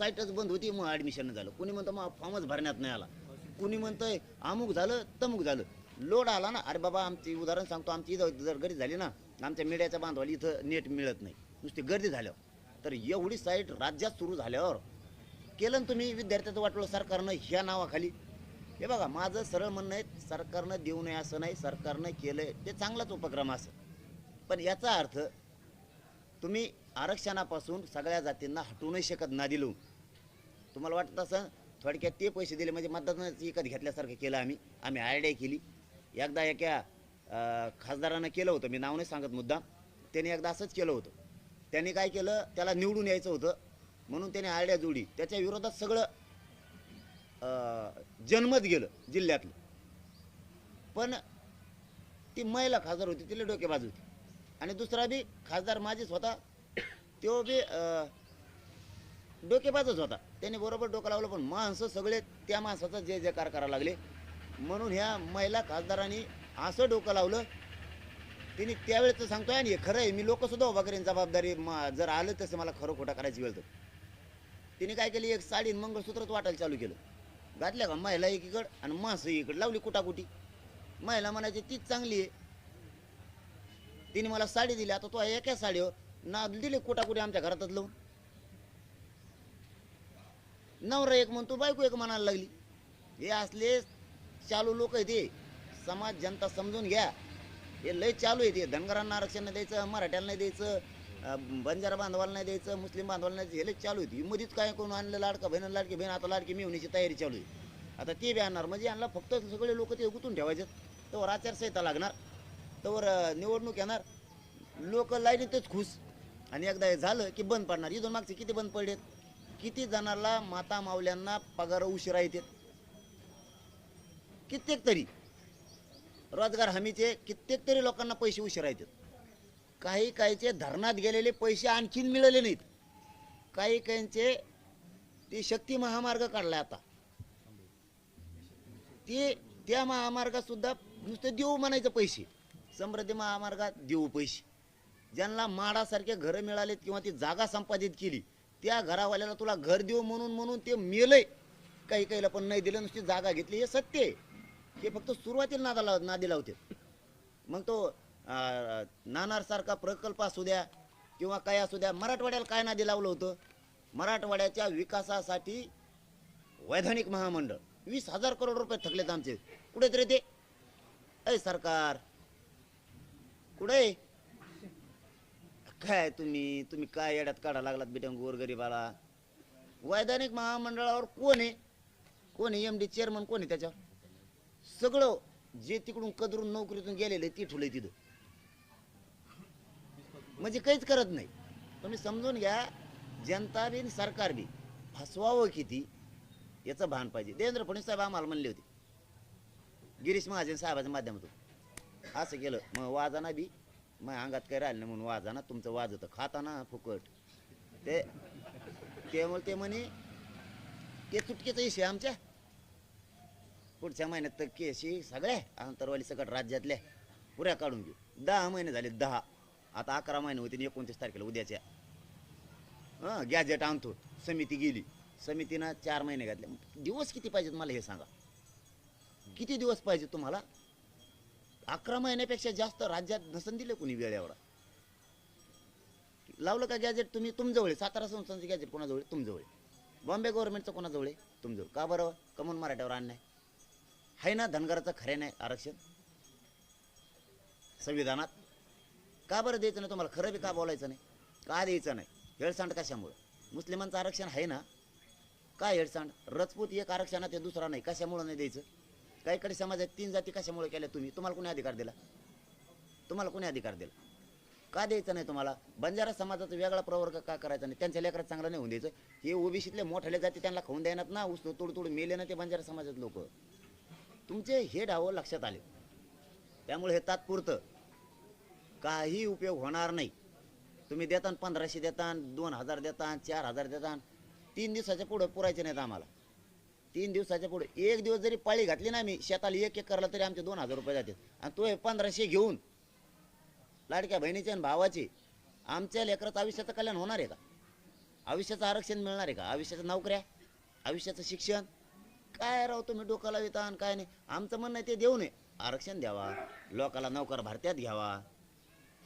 साईटच बंद होती मग ॲडमिशन झालं. कुणी म्हणतं मग फॉर्मच भरण्यात नाही आला. कुणी म्हणतंय अमुक झालं तमुक झालं. लोड आला ना अरे बाबा आमची उदाहरण सांगतो आमची इथं जर गर्दी झाली ना आमच्या मीडियाच्या बांधवाला इथं नेट मिळत नाही. नुसती गर्दी झाल्यावर. तर एवढी साईट राज्यात सुरू झाल्यावर केलं ना तुम्ही विद्यार्थ्याचं वाटलं सरकारनं ह्या नावाखाली. हे बघा माझं सरळ म्हणणं आहे सरकारनं देऊ नये असं नाही सरकारनं केलंय ते चांगलाच उपक्रम असं. पण याचा अर्थ तुम्ही आरक्षणापासून सगळ्या जातींना हटवू नाही शकत ना दिलं तुम्हाला वाटत असं? थोडक्यात ते पैसे दिले म्हणजे मतदानाची विकत घेतल्यासारखं केलं आम्ही. आम्ही आयडिया केली. एकदा एका खासदारानं केलं होतं मी नाव नाही सांगत मुद्दा. त्याने एकदा असंच केलं होतं. त्याने काय केलं? त्याला निवडून यायचं होतं. म्हणून त्याने आयडिया जोडी त्याच्या विरोधात सगळं जन्मत गेलं जिल्ह्यातलं. पण ती महिला खासदार होती तिला डोकेबाज होती. आणि दुसरा बी खासदार माझीच होता. तो बी डोकेबाजच होता. त्याने बरोबर डोकं लावलं पण माणसं सगळे त्या माणसाचा जय जयकार करायला लागले. म्हणून ह्या महिला खासदारांनी असं डोकं लावलं. तिने त्यावेळेचं सांगतोय आणि हे खरं आहे मी लोकसुद्धा उभा करेन जबाबदारी मा- जर आलं तसं मला खरं खोटं करायची वेळ तर. तिने काय केली एक साडी आणि मंगळसूत्रच वाटायला चालू केलं. घातल्या का महिला एकीकडं आणि माणसं इकडं लावली कुटाकुटी. महिला म्हणायची तीच चांगली आहे. तिने मला साडी दिली आता तो एका साडीवर ना दिली कुटाकुटी आमच्या घरातच लावून. नवरा एक म्हणतो बायको एक म्हणायला लागली. हे असले चालू लोक आहे ते समाज जनता समजून घ्या. हे लय चालू आहे ते धनगरांना आरक्षण नाही द्यायचं मराठ्याला नाही द्यायचं बंजारा बांधवाला नाही द्यायचं मुस्लिम बांधवाला नाही द्यायचं. हे लय चालू आहे मध्येच काय कोण आणलं लाडका बहिण लाडकी बहीण आता लाडकी मिळवण्याची तयारी चालू आहे. आता ते बी आणणार. म्हणजे यांना फक्त सगळे लोक ते गुंतून ठेवायचे. तोवर आचारसंहिता लागणार. तोवर निवडणूक येणार. लोक लाईनीतच खुश. आणि एकदा हे झालं की बंद पडणार. इथून मागचे किती बंद पडलेत? किती जणांना माता मावल्यांना पगार उशिरा येते? कित्येक तरी. रोजगार हमीचे कित्येक तरी लोकांना पैसे उशिरा येतात. काही काहीचे धरणात गेलेले पैसे आणखीन मिळाले नाहीत. काही काहींचे ते शक्ती महामार्ग काढला आता. ते त्या महामार्गात सुद्धा नुसतं देऊ म्हणायचं पैसे. समृद्धी महामार्गात देऊ पैसे. ज्यांना माडासारखे घरं मिळालेत किंवा ती जागा संपादित केली त्या घरावाल्याला तुला घर देऊ म्हणून म्हणून ते मेलंय. काही काहीला पण नाही दिलं नुसती जागा घेतली. हे सत्य आहे. हे फक्त सुरुवातीला नादा लाव नादी लावते. मग तो नानारसारखा प्रकल्प असू द्या किंवा काय असू द्या मराठवाड्याला काय नादी लावलं होतं? मराठवाड्याच्या विकासासाठी वैधानिक महामंडळ. वीस हजार करोड रुपये थकलेत आमचे. कुठे तरी ते अय सरकार कुठे काय तुम्ही? तुम्ही काय येड्यात काढा लागलात बेटा गोरगरीबाला? वैधानिक महामंडळावर कोण आहे? कोण आहे? एम डी चेअरमन कोण आहे त्याच्यावर? सगळं जे तिकडून कदरून नोकरीतून गेलेले ते आहे तिथं. म्हणजे काहीच करत नाही. तुम्ही समजून घ्या जनता बी आणि सरकार बी फसवावं किती याचं भान पाहिजे. देवेंद्र फडणवीस साहेब आम्हाला म्हणले होते. गिरीश महाजन साहेबाच्या माध्यमातून. असं केलं. मग वाजाना बी मग अंगात काही राहिलं नाही म्हणून वाजाना तुमचं वाज खाता खाताना फुकट. ते त्यामुळे ते म्हणे ते चुटकेचा इशे आमच्या? पुढच्या महिन्यात तर केशी सगळ्या अंतरवाली सकट राज्यातल्या पुऱ्या काढून घेऊ. दहा महिने झाले दहा. आता अकरा महिने होते एकोणतीस तारखेला उद्याच्या. हां गॅजेट आणतो. समिती गेली. समितीनं चार महिने घातले. दिवस किती पाहिजेत मला हे सांगा? किती दिवस पाहिजे तुम्हाला? अकरा महिन्यापेक्षा जास्त राज्यात नसन दिले कोणी वेळ एवढा लावलं का गॅजेट तुम्ही? तुमजवळ. आहे. सातारा संस्थांचं गॅजेट कोणाजवळ? तुमजवळ. आहे. बॉम्बे गव्हर्नमेंटचं कोणाजवळ? आहे? तुमजवळ. का बरं? कमून मराठ्यावर आणणार आहे ना धनगराचं खरे नाही आरक्षण? संविधानात? का बरं द्यायचं नाही तुम्हाला? खरं बी का बोलायचं नाही? का द्यायचं नाही? हेळसांड कशामुळं? मुस्लिमांचं आरक्षण आहे ना? काय हेळसांड? रजपूत एक आरक्षणात आहे दुसरा नाही. कशामुळं नाही द्यायचं? काहीकडे समाजात तीन जाती कशामुळे केल्या तुम्ही? तुम्हाला कोणी अधिकार दिला? तुम्हाला कोणी अधिकार दिला? का द्यायचं नाही तुम्हाला? बंजारा समाजाचा वेगळा प्रवर्ग का करायचा नाही? त्यांच्या लेकरात चांगलं नाही होऊन द्यायचं. हे ओबीसीतले मोठ्याले जाती त्यांना खाऊन द्यायनात ना? उस तोड तोड मेले ना ते बंजारा समाजात लोक. तुमचे हे डावं लक्षात आले. त्यामुळे हे तात्पुरतं. काही उपयोग होणार नाही. तुम्ही देतान पंधराशे देतान दोन हजार देतान चार हजार देतान तीन दिवसाच्या पुढं पुरायचे नाहीत आम्हाला. तीन दिवसाच्या पुढे. एक दिवस जरी पाळी घातली ना मी शेताला एक एक करला तरी आमचे दोन हजार रुपये जातील. आणि तो हे पंधराशे घेऊन लाडक्या बहिणीचे आणि भावाचे आमच्या लेकराचं आयुष्याचं कल्याण होणार आहे का? आयुष्याचं आरक्षण मिळणार आहे का? आयुष्याच्या नोकऱ्या आयुष्याचं शिक्षण? काय राव तुम्ही डोक्याला विता आणि काय नाही? आमचं म्हणणं आहे ते देऊ नये आरक्षण द्यावा. लोकाला नोकर भारत्यात घ्यावा.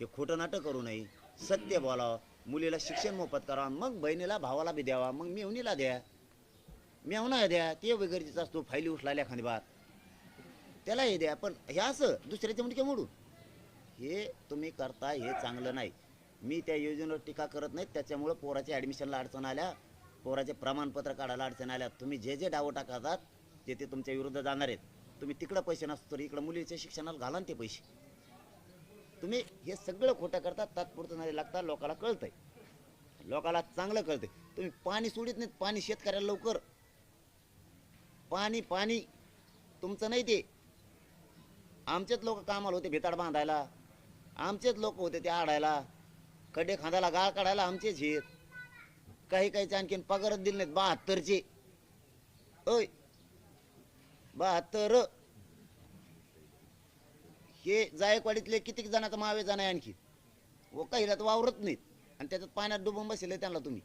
हे खोटं नाटक करू नये. सत्य बोलावं. मुलीला शिक्षण मोफत करावं. मग बहिणीला भावाला बी द्यावा. मग मेवणीला द्या. मेवणा द्या ते वगैरेचा असतो फायली उचलायला एखादी बात त्याला हे द्या पण हे असं दुसऱ्याचे मुंडके मोडून. हे तुम्ही करताय हे चांगलं नाही. मी त्या योजनेवर टीका करत नाही त्याच्यामुळं पोराच्या ॲडमिशनला अडचण आल्या पोराचे प्रमाणपत्र काढायला अडचण आल्या. तुम्ही जे जे डावं टाकतात ते ते तुमच्या विरुद्ध जाणार आहेत. तुम्ही तिकडं पैसे नसतो तर इकडं मुलीच्या शिक्षणाला घाला ते पैसे. तुम्ही हे सगळं खोटं करता तात्पुरतं नाही लागता लोकाला कळतंय. लोकाला चांगलं कळतंय. तुम्ही पाणी सोडित नाहीत पाणी शेतकऱ्याला लवकर. पाणी पाणी. तुमचं नाही ते. आमचेच लोक कामाला होते भिताड बांधायला. आमचेच लोक होते ते आडायला. खड्डे खांदाला गाळ काढायला आमचेच हे. काही काहीचे आणखीन पगारच दिले नाहीत बहात्तरचे. ओय. बहात्तर. हे जायकवाडीतले कितीक जणांचा मावे जाण आहे आणखी? व काहीला तर वावरत नाहीत. आणि त्याच्यात पाण्यात डुबून बसले त्यांना तुम्ही.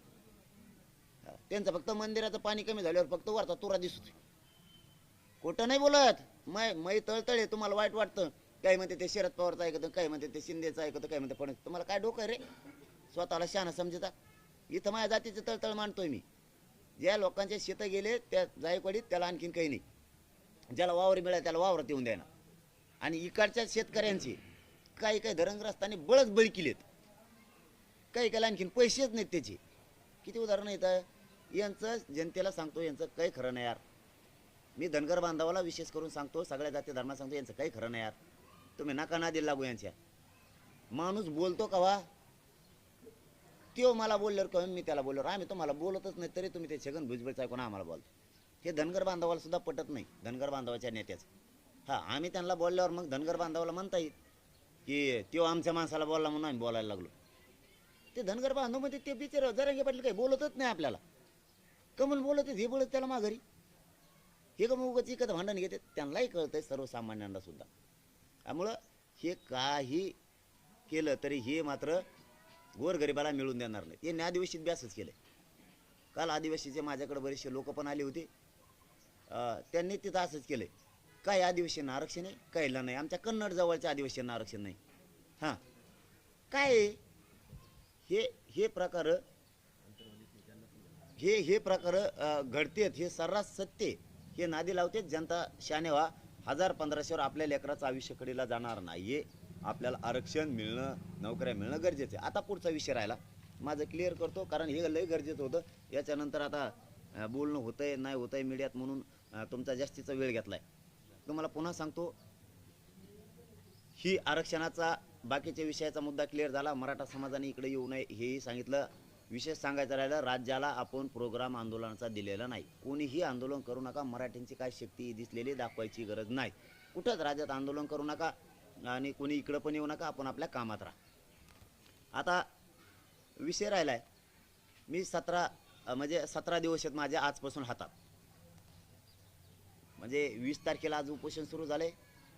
त्यांचं फक्त मंदिराचं पाणी कमी झाल्यावर फक्त वरचा तुरा दिसतो खोटं नाही बोलत. मै मै तळतळे तुम्हाला वाईट वाटतं. काही म्हणते ते शरद पवारचं ऐकतं काही म्हणते ते शिंदेचं ऐकतं काही म्हणते पण तुम्हाला काय डोकं रे? स्वतःला शहाणा समजता. इथं माझ्या जातीचं तळतळ मानतोय मी. ज्या लोकांचे शेतं गेले त्या जायकवाडीत त्याला आणखीन काही नाही. ज्याला वावर मिळाला त्याला वावरात येऊन द्यायला आणि इकडच्या शेतकऱ्यांची काही काही धरणग्रस्तांनी बळच बळी केलेत. काही काही आणखीन पैसेच नाहीत त्याचे. किती उदाहरणं येतं यांचं जनतेला सांगतो यांचं काही खरं नाही यार. मी धनगर बांधवाला विशेष करून सांगतो सगळ्या जाती धर्मात सांगतो यांचं काही खरं नाही यार. तुम्ही नका दिला लागू यांच्या. माणूस बोलतो कवा? त्यो मला बोलल्यावर कवा मी त्याला बोलल्यावर. आम्ही तुम्हाला बोलतच नाही तरी तुम्ही ते छगन भुजबळचं ऐकून आम्हाला बोलतो? हे धनगर बांधवाला सुद्धा पटत नाही धनगर बांधवाच्या नेत्याचं. हां आम्ही त्यांना बोलल्यावर मग धनगर बांधवाला म्हणता येईल की त्यो आमच्या माणसाला बोलला म्हणून आम्ही बोलायला लागलो. ते धनगर बांधवमध्ये ते बिचार जरांगे पाटील काही बोलतच नाही आपल्याला. कमल बोलत हे बोलत त्याला माघारी. हे का मग उगाच इकत भांडण घेते. त्यांनाही कळतंय सर्वसामान्यांना सुद्धा. त्यामुळं हे काही केलं तरी हे मात्र गोरगरिबाला मिळून देणार नाही हे न्यादिवशीत ब्यासच केलं काल आदिवासीचे माझ्याकडे बरेचसे लोक पण आले होते. त्यांनी तिथं असंच केलंय. काय आदिवासींना आरक्षण आहे काहीला नाही. आमच्या कन्नड जवळच्या आदिवासींना आरक्षण नाही. हां. काय हे हे प्रकार हे हे प्रकार घडतेत हे सर्रास सत्य आहे. हे नादी लावतेच जनता शाने व्हा हजार पंधराशेवर आपल्या लेकराचं आयुष्य कडीला जाणार नाहीये. आपल्याला आरक्षण मिळणं नोकऱ्या मिळणं गरजेचं आहे. आता पुढचा विषय राहिला. माझं क्लिअर करतो कारण हे लय गरजेचं होतं. याच्यानंतर आता बोलणं होतं आहे नाही होतं आहे मीडियात म्हणून तुमचा जास्तीचा वेळ घेतला आहे तुम्हाला पुन्हा सांगतो ही आरक्षणाचा बाकीच्या विषयाचा मुद्दा क्लिअर झाला. मराठा समाजाने इकडे येऊ नये हेही सांगितलं. विशेष सांगायचं राहिलं राज्याला आपण प्रोग्राम आंदोलनाचा दिलेला नाही. कोणीही आंदोलन करू नका मराठ्यांची काय शक्ती दिसलेली दाखवायची गरज नाही. कुठंच राज्यात आंदोलन करू नका आणि कोणी इकडं पण येऊ नका आपण आपल्या कामात राहा. आता विषय राहिला आहे मी सतरा म्हणजे सतरा दिवस आहेत माझ्या आजपासून हातात. म्हणजे वीस तारखेला आज उपोषण सुरू झाले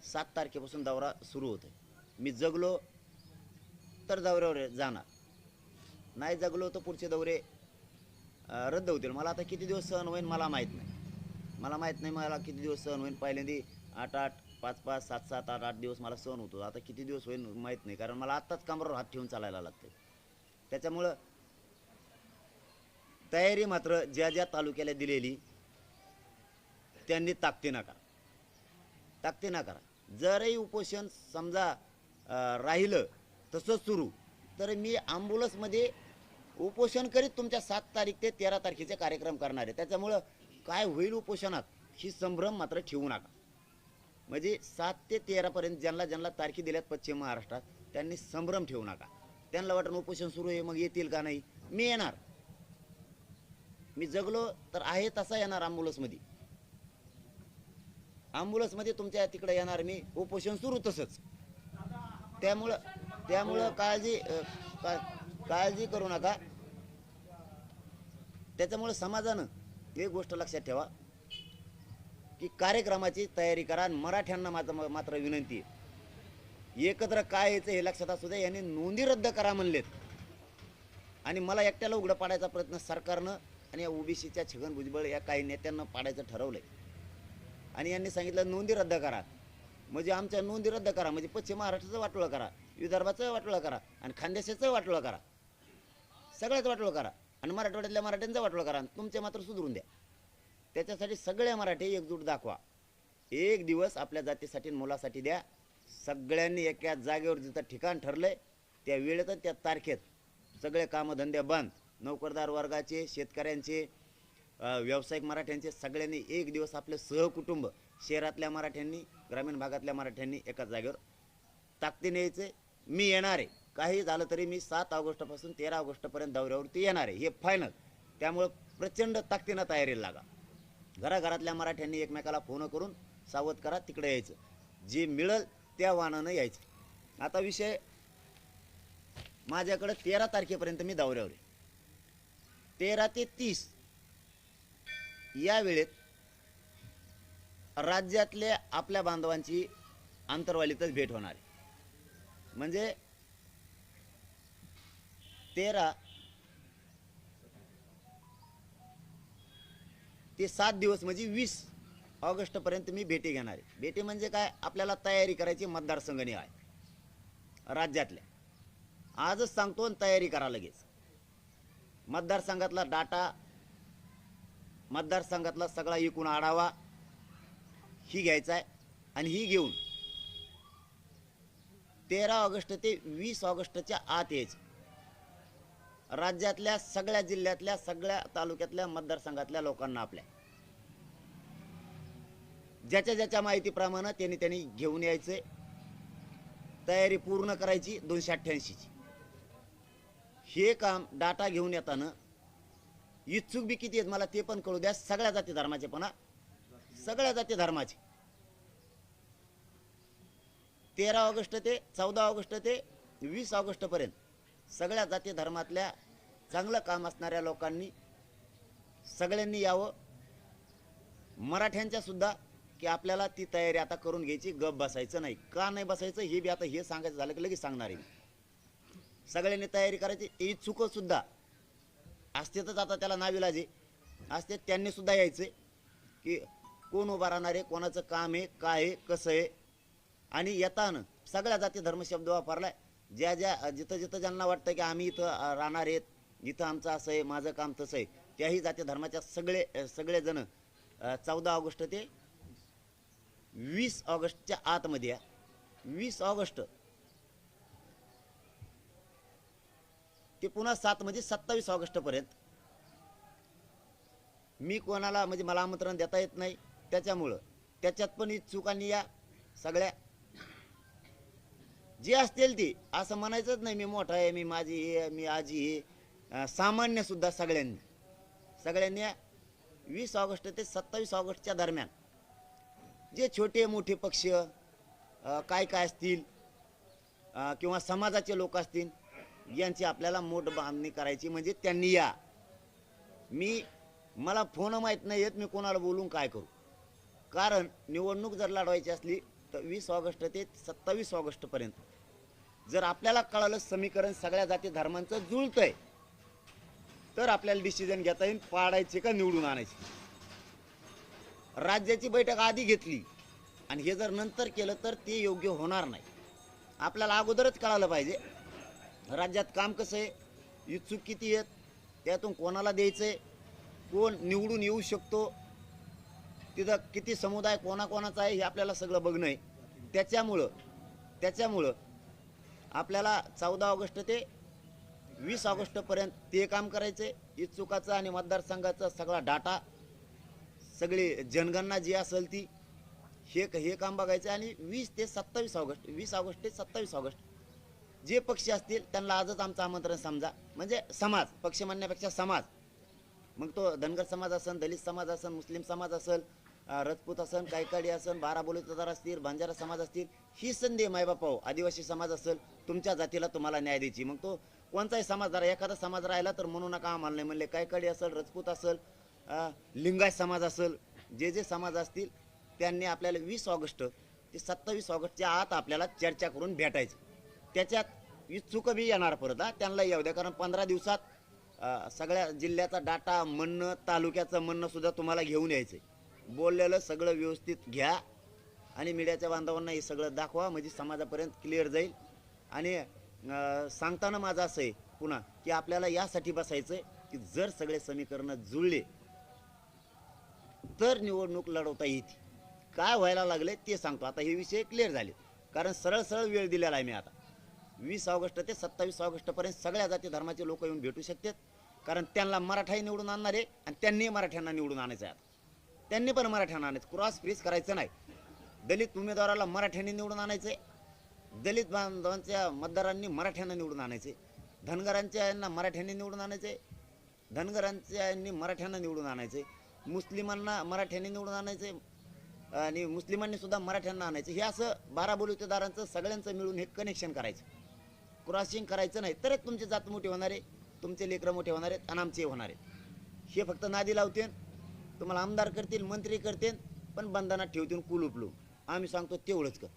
सात तारखेपासून दौरा सुरू होतोय. मी जगलो तर दौऱ्यावर जाणार. नाही जगलो तर पुढचे दौरे रद्द होतील. मला आता किती दिवस सहन होईल मला माहीत नाही. मला माहीत नाही मला किती दिवस सहन होईल पहिल्यांदी आठ आठ पाच पाच सात सात आठ आठ दिवस मला सहन होतो. आता किती दिवस होईल माहीत नाही. कारण मला आत्ताच कामावर हात ठेवून चालायला लागते त्याच्यामुळं तयारी मात्र ज्या ज्या तालुक्याला दिलेली त्यांनी ताकदी नका ताकदी ना करा जरही उपोषण समजा राहिलं तसंच सुरू. तर मी ॲम्ब्युलन्समध्ये उपोषण करीत तुमच्या सात तारीख ते तेरा तारखेचे कार्यक्रम करणार आहे. त्याच्यामुळं काय होईल उपोषणात ही संभ्रम मात्र ठेवू नका. म्हणजे सात ते तेरापर्यंत ज्यांना ज्यांना तारखे दिल्यात पश्चिम महाराष्ट्रात त्यांनी संभ्रम ठेवू नका. त्यांना वाटणं उपोषण सुरू आहे मग येतील का नाही? मी येणार. मी जगलो तर आहे तसा येणार ॲम्ब्युलन्समध्ये ॲम्ब्युलन्समध्ये तुमच्या तिकडे येणार मी उपोषण सुरू तसंच. त्यामुळं त्यामुळं काळजी का- काळजी करू नका. त्याच्यामुळं समाजानं एक गोष्ट लक्षात ठेवा की कार्यक्रमाची तयारी करा आणि मराठ्यांना माझं मात्र विनंती आहे. एकत्र काय यायचं हे लक्षात असू दे यांनी नोंदी रद्द करा म्हणलेत. आणि मला एकट्याला उघडं पाडायचा प्रयत्न सरकारनं आणि या ओबीसीच्या छगन भुजबळ या काही नेत्यांना पाडायचं ठरवलंय. आणि यांनी सांगितलं नोंदी रद्द करा. म्हणजे आमच्या नोंदी रद्द करा. म्हणजे पश्चिम महाराष्ट्राचं वाटोळं करा. विदर्भाचं वाटोळं करा. आणि खानदेशाचं वाटोळं करा. सगळ्याच वाटोळं करा. आणि मराठवाड्यातल्या मराठ्यांचा वाटोळा करा तुमचे मात्र सुधरून द्या. त्याच्यासाठी सगळ्या मराठी एकजूट दाखवा. एक दिवस आपल्या जातीसाठी मुलासाठी द्या. सगळ्यांनी एका जागेवर जिथं ठिकाण ठरलंय त्या वेळेत त्या तारखेत सगळे कामधंदे बंद. नोकरदार वर्गाचे शेतकऱ्यांचे व्यावसायिक मराठ्यांचे सगळ्यांनी एक दिवस आपले सहकुटुंब शहरातल्या मराठ्यांनी ग्रामीण भागातल्या मराठ्यांनी एका जागेवर ताकदीने यायचे मी येणार आहे. काही झालं तरी मी सात ऑगस्टपासून तेरा ऑगस्टपर्यंत दौऱ्यावरती येणार आहे. हे फायनल त्यामुळं प्रचंड ताकदीनं तयारीला लागा. घराघरातल्या मराठ्यांनी एकमेकाला फोन करून सावध करा तिकडे यायचं. जे मिळेल त्या वाहनानं यायचं. आता विषय माझ्याकडे तेरा तारखेपर्यंत मी दौऱ्यावर आहे. तेरा ते तीस या वेळेत राज्यातल्या आपल्या बांधवांची आंतरवालीतच भेट होणार आहे. म्हणजे तेरा. ते सात दिवस म्हणजे वीस ऑगस्टपर्यंत मी भेटी घेणार आहे. भेटी म्हणजे काय? आपल्याला तयारी करायची मतदारसंघ आहे. राज्यातल्या. आजच सांगतो आणि तयारी करा लगेच. मतदारसंघातला डाटा मतदारसंघातला सगळा एकूण आढावा ही घ्यायचा आहे आणि ही घेऊन तेरा ऑगस्ट ते वीस ऑगस्टच्या आत यायचं. राज्यातल्या सगळ्या जिल्ह्यातल्या सगळ्या तालुक्यातल्या मतदारसंघातल्या लोकांना आपल्या. ज्याच्या ज्याच्या माहितीप्रमाणे त्यांनी त्यांनी घेऊन यायचे. तयारी पूर्ण करायची दोनशे अठ्ठ्याऐंशीची. हे काम डाटा घेऊन येताना इच्छुक बी किती आहेत मला ते पण कळू द्या. सगळ्या जाती धर्माचे पण सगळ्या जाती धर्माचे. तेरा ऑगस्ट ते चौदा ऑगस्ट ते वीस ऑगस्ट पर्यंत. सगळ्या जाती धर्मातल्या चांगलं काम असणाऱ्या लोकांनी सगळ्यांनी यावं. मराठ्यांच्या सुद्धा की आपल्याला ती तयारी आता करून घ्यायची गप बसायचं नाही. का नाही बसायचं हे बी आता हे सांगायचं झालं की लगेच सांगणार आहे. सगळ्यांनी तयारी करायची. इच्छुक सुद्धा. असतेतच आता त्याला नाविलाजे असते त्यांनी सुद्धा यायचे की कोण उभा राहणार आहे कोणाचं काम आहे काय आहे कसं आहे. आणि येताना सगळ्या जाती धर्म शब्द वापरलाय. ज्या ज्या जिथं जिथं ज्यांना वाटतं की आम्ही इथं राहणार आहेत इथं आमचं असं आहे माझं काम तसं आहे त्याही जाती धर्माच्या सगळे सगळेजण चौदा ऑगस्ट ते वीस ऑगस्टच्या आतमध्ये या वीस ऑगस्ट ते पुन्हा सात म्हणजे सत्तावीस ऑगस्टपर्यंत मी कोणाला म्हणजे मला आमंत्रण देता येत नाही त्याच्यामुळं. त्याच्यात पण इच्छुकांनी या सगळ्या जे असतील ते. असं म्हणायचंच नाही मी मोठा आहे मी माझी हे मी आजी हे सामान्यसुद्धा सामान्य सुद्धा सगळ्यांनी. सगळ्यांनी या वीस ऑगस्ट ते सत्तावीस ऑगस्टच्या दरम्यान. जे छोटे मोठे पक्ष काय काय असतील किंवा समाजाचे लोक असतील यांची आपल्याला मोठ बांधणी करायची म्हणजे त्यांनी या. मी मला फोन माहीत नाही येत मी कोणाला बोलून काय करू. कारण निवडणूक जर लढवायची असली तर वीस ऑगस्ट ते सत्तावीस ऑगस्टपर्यंत जर आपल्याला कळालं समीकरण सगळ्या जाती धर्मांचं जुळतंय तर आपल्याला डिसिजन घेता येईल पाडायचे का निवडून आणायचे. राज्याची बैठक आधी घेतली आणि हे जर नंतर केलं तर ते योग्य होणार नाही. आपल्याला अगोदरच कळालं पाहिजे राज्यात काम कसं आहे इच्छुक किती आहेत त्यातून कोणाला द्यायचंय कोण निवडून येऊ शकतो तिथं किती समुदाय कोणाकोणाचा आहे हे आपल्याला सगळं बघणं आहे. त्याच्यामुळं त्याच्यामुळं आपल्याला चौदा ऑगस्ट ते वीस ऑगस्टपर्यंत ते काम करायचे. इच्छुकाचा आणि मतदारसंघाचा सगळा डाटा सगळी जनगणना जी असेल ती हे हे काम बघायचं आणि वीस ते सत्तावीस ऑगस्ट वीस ऑगस्ट ते सत्तावीस ऑगस्ट जे पक्ष असतील त्यांना आजच आमचं आमंत्रण समजा. म्हणजे समाज पक्ष म्हणण्यापेक्षा समाज. मग तो धनगर समाज असेल दलित समाज असेल मुस्लिम समाज असेल राजपूत असन कायकाडी असन बारा बोलीतदार असतील बंजारा समाज असतील ही संधी आहे मायबापाओ आदिवासी समाज असेल तुमच्या जातीला तुम्हाला न्याय द्यायची. मग तो कोणताही समाज जरा एखादा समाज राहिला तर म्हणू नका आम्हाला नाही म्हणले. कायकाडी असेल राजपूत असेल लिंगायत समाज असेल जे जे समाज असतील त्यांनी आपल्याला वीस ऑगस्ट ते सत्तावीस ऑगस्टच्या आत आपल्याला चर्चा करून भेटायचं. त्याच्यात इच्छुक बी येणार परत हा. त्यांना येऊ द्या. कारण पंधरा दिवसात सगळ्या जिल्ह्याचा डाटा म्हणणं तालुक्याचं म्हणणं सुद्धा तुम्हाला घेऊन यायचं आहे बोललेलं सगळं व्यवस्थित घ्या आणि मीडियाच्या बांधवांना हे सगळं दाखवा म्हणजे समाजापर्यंत क्लिअर जाईल. आणि सांगताना माझं असं आहे पुन्हा की आपल्याला यासाठी बसायचं आहे की जर सगळे समीकरणं जुळले तर निवडणूक लढवता येते काय व्हायला लागले ते सांगतो. आता हे विषय क्लिअर झाले. कारण सरळ सरळ वेळ दिलेला आहे मी आता. वीस ऑगस्ट ते सत्तावीस ऑगस्टपर्यंत सगळ्या जाती धर्माचे लोक येऊन भेटू शकतात. कारण त्यांना मराठाही निवडून आणणार आहे आणि त्यांनी मराठ्यांना निवडून आणायचं आहे आता. त्यांनी पण मराठ्यांना आणायचं क्रॉस फ्रीज करायचं नाही. दलित उमेदवाराला मराठ्यांनी निवडून आणायचे दलित बांधवांच्या मतदारांनी मराठ्यांना निवडून आणायचे धनगरांच्या यांना मराठ्यांनी निवडून आणायचे धनगरांच्या यांनी मराठ्यांना निवडून आणायचे मुस्लिमांना मराठ्यांनी निवडून आणायचे आणि मुस्लिमांनी सुद्धा मराठ्यांना आणायचं हे असं बारा बोलुतेदारांचं सगळ्यांचं मिळून हे कनेक्शन करायचं. क्रॉसिंग करायचं नाही. तरच तुमची जात मोठी होणार आहे. तुमचे लेकरं मोठे होणार आहेत आणि आमचे होणार आहेत. हे फक्त नादी लावते तुम्हाला आमदार करतील मंत्री करतील पण बंधनात ठेवतील कुलुपलू आम्ही सांगतो तेवढंच कर.